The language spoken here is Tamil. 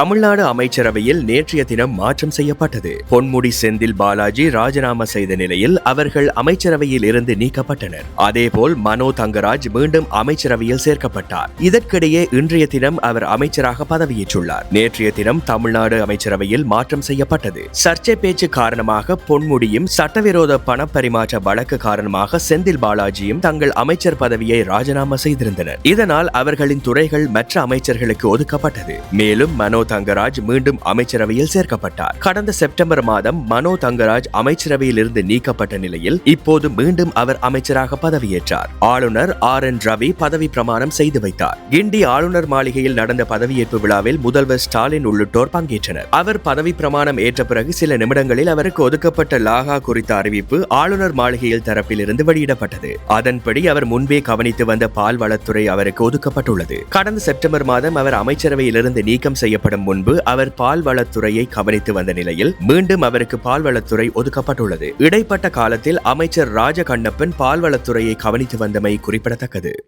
தமிழ்நாடு அமைச்சரவையில் நேற்றைய தினம் மாற்றம் செய்யப்பட்டது. பொன்முடி செந்தில் பாலாஜி ராஜினாமா செய்த நிலையில் அவர்கள் அமைச்சரவையில் இருந்து நீக்கப்பட்டனர். அதேபோல் மனோ தங்கராஜ் மீண்டும் அமைச்சரவையில் சேர்க்கப்பட்டார். இதற்கிடையே இன்றைய தினம் அவர் அமைச்சராக பதவியேற்றுள்ளார். நேற்றைய தினம் தமிழ்நாடு அமைச்சரவையில் மாற்றம் செய்யப்பட்டது. சர்ச்சை பேச்சு காரணமாக பொன்முடியும் சட்டவிரோத பணப்பரிமாற்ற வழக்கு காரணமாக செந்தில் பாலாஜியும் தங்கள் அமைச்சர் பதவியை ராஜினாமா செய்திருந்தனர். இதனால் அவர்களின் துறைகள் மற்ற அமைச்சர்களுக்கு ஒதுக்கப்பட்டது. மேலும் மனோ தங்கராஜ் மீண்டும் அமைச்சரவையில் சேர்க்கப்பட்டார். கடந்த செப்டம்பர் மாதம் மனோ தங்கராஜ் அமைச்சரவையில் இருந்து நீக்கப்பட்ட நிலையில் இப்போது மீண்டும் அவர் அமைச்சராக பதவியேற்றார். ஆளுநர் ஆர் என் ரவி பதவி பிரமாணம் செய்து வைத்தார். கிண்டி ஆளுநர் மாளிகையில் நடந்த பதவியேற்பு விழாவில் முதல்வர் ஸ்டாலின் உள்ளிட்டோர் பங்கேற்றனர். அவர் பதவி பிரமாணம் ஏற்ற பிறகு சில நிமிடங்களில் அவருக்கு ஒதுக்கப்பட்ட லாகா குறித்த அறிவிப்பு ஆளுநர் மாளிகையில் தரப்பில் இருந்து வெளியிடப்பட்டது. அதன்படி அவர் முன்பே கவனித்து வந்த பால்வளத்துறை அவருக்கு ஒதுக்கப்பட்டுள்ளது. கடந்த செப்டம்பர் மாதம் அவர் அமைச்சரவையிலிருந்து நீக்கம் செய்யப்படும் முன்பு அவர் பால்வளத்துறையை கவனித்து வந்த நிலையில் மீண்டும் அவருக்கு பால்வளத்துறை ஒதுக்கப்பட்டுள்ளது. இடைப்பட்ட காலத்தில் அமைச்சர் ராஜகண்ணப்பன் பால்வளத்துறையை கவனித்து வந்தமை குறிப்பிடத்தக்கது.